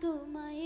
তোমায়